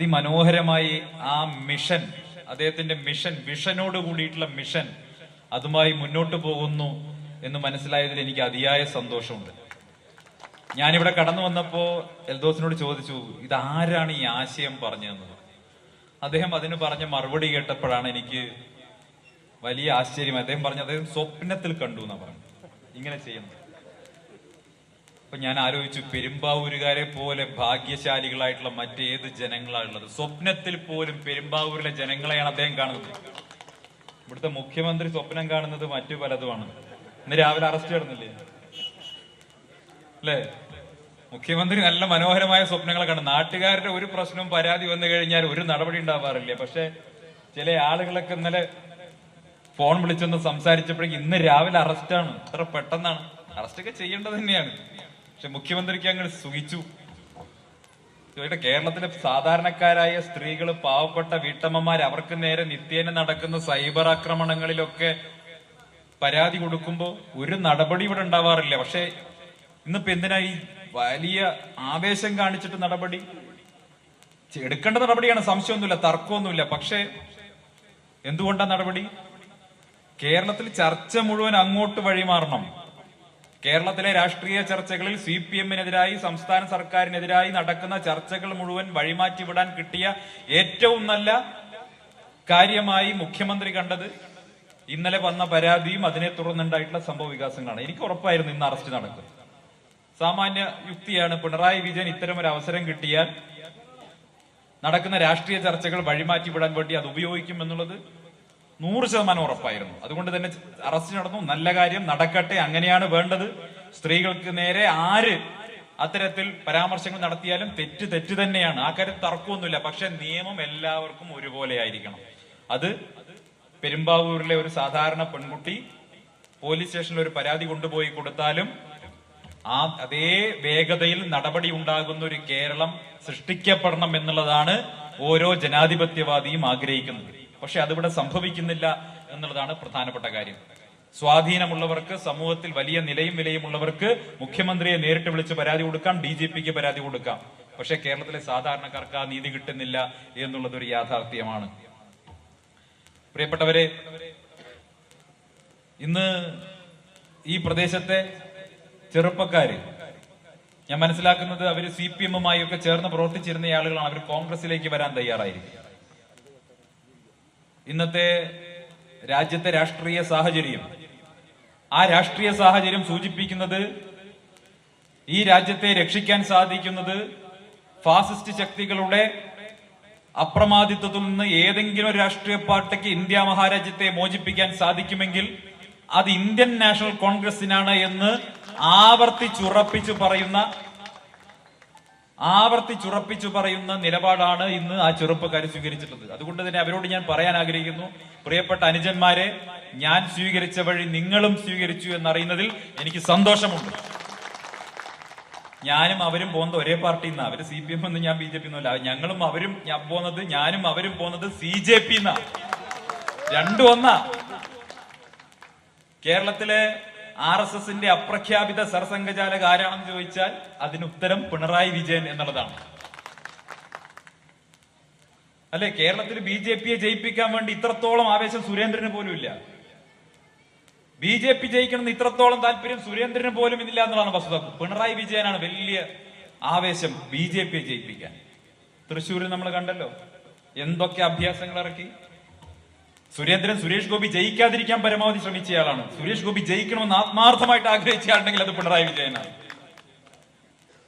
അതിമനോഹരമായി ആ മിഷൻ അദ്ദേഹത്തിന്റെ മിഷൻ വിഷനോട് കൂടിയിട്ടുള്ള മിഷൻ അതുമായി മുന്നോട്ട് പോകുന്നു എന്ന് മനസ്സിലായതിൽ എനിക്ക് അതിയായ സന്തോഷമുണ്ട്. ഞാനിവിടെ കടന്നു വന്നപ്പോ എൽദോസിനോട് ചോദിച്ചു ഇതാരാണ് ഈ ആശയം പറഞ്ഞതെന്ന്? അദ്ദേഹം അതിന് പറഞ്ഞ മറുപടി കേട്ടപ്പോഴാണ് എനിക്ക് വലിയ ആശ്ചര്യം. അദ്ദേഹം പറഞ്ഞു അദ്ദേഹം സ്വപ്നത്തിൽ കണ്ടു എന്നാ പറഞ്ഞു ഇങ്ങനെ ചെയ്യുന്നത് അപ്പൊ ഞാൻ ആലോചിച്ചു പെരുമ്പാവൂരുകാരെ പോലെ ഭാഗ്യശാലികളായിട്ടുള്ള മറ്റേത് ജനങ്ങളാണുള്ളത് സ്വപ്നത്തിൽ പോലും പെരുമ്പാവൂരിലെ ജനങ്ങളെയാണ് അദ്ദേഹം കാണുന്നത്. ഇവിടുത്തെ മുഖ്യമന്ത്രി സ്വപ്നം കാണുന്നത് മറ്റു പലതുമാണ്. ഇന്ന് രാവിലെ അറസ്റ്റ് നടന്നില്ലേ? അല്ലേ? മുഖ്യമന്ത്രി നല്ല മനോഹരമായ സ്വപ്നങ്ങളെ കാണും. നാട്ടുകാരുടെ ഒരു പ്രശ്നവും പരാതി വന്നു കഴിഞ്ഞാൽ ഒരു നടപടി ഉണ്ടാവാറില്ല. പക്ഷെ ചില ആളുകളൊക്കെ ഇന്നലെ ഫോൺ വിളിച്ചൊന്ന് സംസാരിച്ചപ്പോഴേക്കും ഇന്ന് രാവിലെ അറസ്റ്റാണ്. ഇത്ര പെട്ടെന്നാണ്. അറസ്റ്റ് ഒക്കെ ചെയ്യേണ്ടത് തന്നെയാണ്. പക്ഷെ മുഖ്യമന്ത്രിക്ക് അങ്ങ് സുഖിച്ചു. കേരളത്തിലെ സാധാരണക്കാരായ സ്ത്രീകൾ പാവപ്പെട്ട വീട്ടമ്മമാർ അവർക്ക് നേരെ നിത്യേന നടക്കുന്ന സൈബർ ആക്രമണങ്ങളിലൊക്കെ പരാതി കൊടുക്കുമ്പോൾ ഒരു നടപടി ഇവിടെ ഉണ്ടാവാറില്ല. പക്ഷെ ഇന്നിപ്പോ എന്തിനാ ഈ വലിയ ആവേശം കാണിച്ചിട്ട് നടപടി? എടുക്കേണ്ട നടപടിയാണ്. സംശയമൊന്നുമില്ല തർക്കമൊന്നുമില്ല. പക്ഷേ എന്തുകൊണ്ടാ നടപടി? കേരളത്തിൽ ചർച്ച മുഴുവൻ അങ്ങോട്ട് വഴിമാറണം. കേരളത്തിലെ രാഷ്ട്രീയ ചർച്ചകളിൽ സി പി എമ്മിനെതിരായി സംസ്ഥാന സർക്കാരിനെതിരായി നടക്കുന്ന ചർച്ചകൾ മുഴുവൻ വഴിമാറ്റി വിടാൻ കിട്ടിയ ഏറ്റവും നല്ല കാര്യമായി മുഖ്യമന്ത്രി കണ്ടത് ഇന്നലെ വന്ന പരാതിയും അതിനെ തുടർന്നുണ്ടായിട്ടുള്ള സംഭവ വികാസങ്ങളാണ്. എനിക്ക് ഉറപ്പായിരുന്നു ഇന്ന് അറസ്റ്റ് നടക്കും. സാമാന്യ യുക്തിയാണ്. പിണറായി വിജയൻ ഇത്തരം ഒരു അവസരം കിട്ടിയാൽ നടക്കുന്ന രാഷ്ട്രീയ ചർച്ചകൾ വഴിമാറ്റി വിടാൻ വേണ്ടി അത് ഉപയോഗിക്കും എന്നുള്ളത് നൂറ് ശതമാനം ഉറപ്പായിരുന്നു. അതുകൊണ്ട് തന്നെ അറസ്റ്റ് നടന്നു. നല്ല കാര്യം നടക്കട്ടെ. അങ്ങനെയാണ് വേണ്ടത്. സ്ത്രീകൾക്ക് നേരെ ആര് അത്തരത്തിൽ പരാമർശങ്ങൾ നടത്തിയാലും തെറ്റ് തെറ്റ് തന്നെയാണ്. ആ കാര്യം തർക്കമൊന്നുമില്ല. പക്ഷെ നിയമം എല്ലാവർക്കും ഒരുപോലെ ആയിരിക്കണം. അത് പെരുമ്പാവൂരിലെ ഒരു സാധാരണ പെൺകുട്ടി പോലീസ് സ്റ്റേഷനിൽ ഒരു പരാതി കൊണ്ടുപോയി കൊടുത്താലും ആ അതേ വേഗതയിൽ നടപടി ഉണ്ടാകുന്ന ഒരു കേരളം സൃഷ്ടിക്കപ്പെടണം എന്നുള്ളതാണ് ഓരോ ജനാധിപത്യവാദിയും ആഗ്രഹിക്കുന്നത്. പക്ഷെ അതിവിടെ സംഭവിക്കുന്നില്ല എന്നുള്ളതാണ് പ്രധാനപ്പെട്ട കാര്യം. സ്വാധീനമുള്ളവർക്ക് സമൂഹത്തിൽ വലിയ നിലയും വിലയും ഉള്ളവർക്ക് മുഖ്യമന്ത്രിയെ നേരിട്ട് വിളിച്ച് പരാതി കൊടുക്കാം ഡി ജി പിക്ക് പരാതി കൊടുക്കാം. പക്ഷെ കേരളത്തിലെ സാധാരണക്കാർക്ക് ആ നീതി കിട്ടുന്നില്ല എന്നുള്ളത് ഒരു യാഥാർത്ഥ്യമാണ്. പ്രിയപ്പെട്ടവരെ ഇന്ന് ഈ പ്രദേശത്തെ ചെറുപ്പക്കാര് ഞാൻ മനസ്സിലാക്കുന്നത് അവർ സി പി എമ്മുമായി ഒക്കെ ചേർന്ന് പ്രവർത്തിച്ചിരുന്ന ആളുകളാണ്. അവർ കോൺഗ്രസിലേക്ക് വരാൻ തയ്യാറായിരിക്കും. ഇന്നത്തെ രാജ്യത്തെ രാഷ്ട്രീയ സാഹചര്യം. ആ രാഷ്ട്രീയ സാഹചര്യം സൂചിപ്പിക്കുന്നത് ഈ രാജ്യത്തെ രക്ഷിക്കാൻ സാധിക്കുന്നത് ഫാസിസ്റ്റ് ശക്തികളുടെ അപ്രമാദിത്വത്തിൽ നിന്ന് ഏതെങ്കിലും ഒരു രാഷ്ട്രീയ പാർട്ടിക്ക് ഇന്ത്യ മഹാരാജ്യത്തെ മോചിപ്പിക്കാൻ സാധിക്കുമെങ്കിൽ അത് ഇന്ത്യൻ നാഷണൽ കോൺഗ്രസിനാണ് എന്ന് ആവർത്തിച്ചുറപ്പിച്ചു പറയുന്ന ആവർത്തിച്ചുറപ്പിച്ചു പറയുന്ന നിലപാടാണ് ഇന്ന് ആ ചെറുപ്പക്കാർ സ്വീകരിച്ചിട്ടുള്ളത്. അതുകൊണ്ട് തന്നെ അവരോട് ഞാൻ പറയാൻ ആഗ്രഹിക്കുന്നു പ്രിയപ്പെട്ട അനുജന്മാരെ ഞാൻ സ്വീകരിച്ച വഴി നിങ്ങളും സ്വീകരിച്ചു എന്നറിയുന്നതിൽ എനിക്ക് സന്തോഷമുണ്ട്. ഞാനും അവരും പോകുന്നത് ഒരേ പാർട്ടിയിൽ നിന്നാ അവർ സി പി എം എന്ന് ഞാൻ ബി ജെ പി എന്നല്ല ഞങ്ങളും അവരും പോകുന്നത് ഞാനും അവരും പോകുന്നത് സി ജെ പി എന്നാ. രണ്ടു ഒന്നാ. കേരളത്തിലെ ആർ എസ് എസിന്റെ അപ്രഖ്യാപിത സർസംഘചാലക ആരാണെന്ന് ചോദിച്ചാൽ അതിന് ഉത്തരം പിണറായി വിജയൻ എന്നുള്ളതാണ്. അല്ലെ? കേരളത്തിൽ ബി ജെ പിയെ ജയിപ്പിക്കാൻ വേണ്ടി ഇത്രത്തോളം ആവേശം സുരേന്ദ്രന് പോലും ഇല്ല. ബി ജെ പി ജയിക്കണമെന്ന് ഇത്രത്തോളം താല്പര്യം സുരേന്ദ്രന് പോലും ഇല്ല എന്നുള്ളതാണ് വസ്തുത. പിണറായി വിജയനാണ് വലിയ ആവേശം ബി ജെ പിയെ ജയിപ്പിക്കാൻ. തൃശ്ശൂരിൽ നമ്മൾ കണ്ടല്ലോ. എന്തൊക്കെ അഭ്യാസങ്ങൾ ഇറക്കി. സുരേന്ദ്രൻ സുരേഷ് ഗോപി ജയിക്കാതിരിക്കാൻ പരമാവധി ശ്രമിച്ചയാളാണ്. സുരേഷ് ഗോപി ജയിക്കണമെന്ന് ആത്മാർത്ഥമായിട്ട് ആഗ്രഹിച്ചയാളുണ്ടെങ്കിൽ അത് പിണറായി വിജയനാണ്.